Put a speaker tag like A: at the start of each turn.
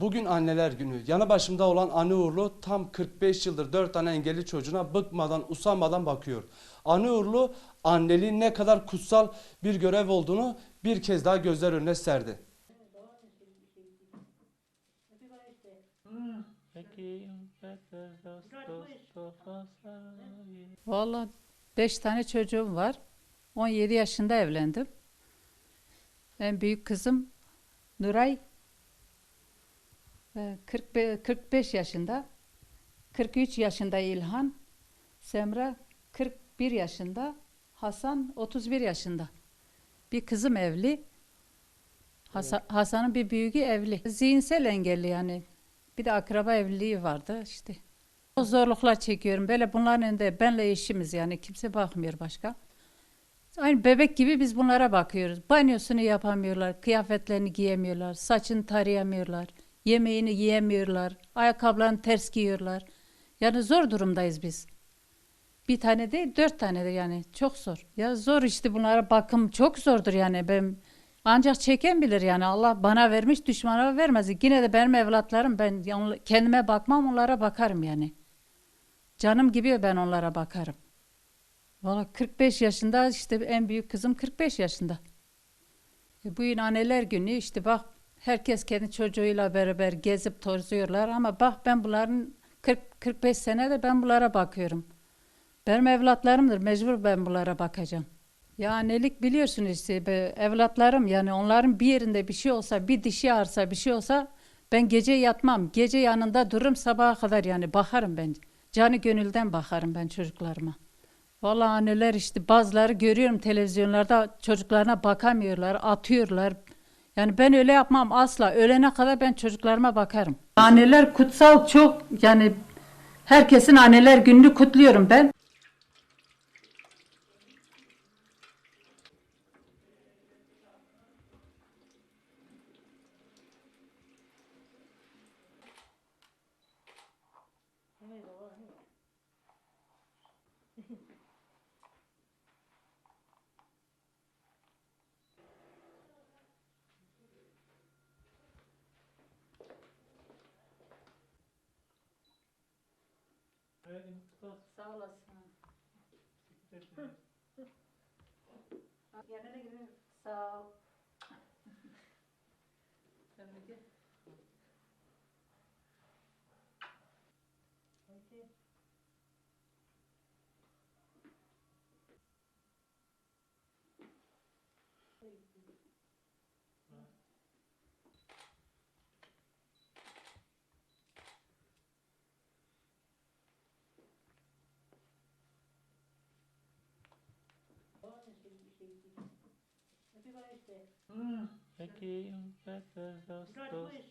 A: Bugün anneler günü. Yanı başımda olan anne uğurlu tam 45 yıldır 4 tane engelli çocuğuna bıkmadan, usanmadan bakıyor. Anne uğurlu anneliğin ne kadar kutsal bir görev olduğunu bir kez daha gözler önüne serdi.
B: Vallahi 5 tane çocuğum var. 17 yaşında evlendim. En büyük kızım Nuray 45, 45 yaşında. 43 yaşında İlhan. Semra 41 yaşında. Hasan 31 yaşında. Bir kızım evli. Hasan, Hasan'ın bir büyüğü evli. Zihinsel engelli yani. Bir de akraba evliliği vardı işte. O zorluklar çekiyorum. Böyle bunların önünde benle işimiz yani kimse bakmıyor başka. Aynı bebek gibi biz bunlara bakıyoruz. Banyosunu yapamıyorlar, kıyafetlerini giyemiyorlar, saçını tarayamıyorlar, yemeğini yiyemiyorlar, ayakkabılarını ters giyiyorlar. Yani zor durumdayız biz. Bir tane değil, dört tane de yani çok zor. Ya zor işte bunlara bakım çok zordur yani. Ben ancak çeken bilir yani Allah bana vermiş düşmana vermez. Yine de benim evlatlarım ben kendime bakmam onlara bakarım yani. Canım gibi ben onlara bakarım. Valla 45 yaşında işte en büyük kızım 45 yaşında. E, bugün anneler günü işte bak herkes kendi çocuğuyla beraber gezip tozuyorlar ama bak ben bunların 40 45 senedir ben bunlara bakıyorum. Benim evlatlarımdır mecbur ben bunlara bakacağım. Ya annelik biliyorsunuz işte be- evlatlarım yani onların bir yerinde bir şey olsa bir dişi ağrısa bir şey olsa ben gece yatmam. Gece yanında dururum sabaha kadar yani bakarım ben. Canı gönülden bakarım ben çocuklarıma. Vallahi anneler işte bazıları görüyorum televizyonlarda çocuklarına bakamıyorlar, atıyorlar. Yani ben öyle yapmam asla. Ölene kadar ben çocuklarıma bakarım. Anneler kutsal çok yani herkesin anneler gününü kutluyorum ben. Sağ olasın. Yanına gidin. Sağ ol. Tabii ki.
C: Aqui. Aqui um pé, dois, dois.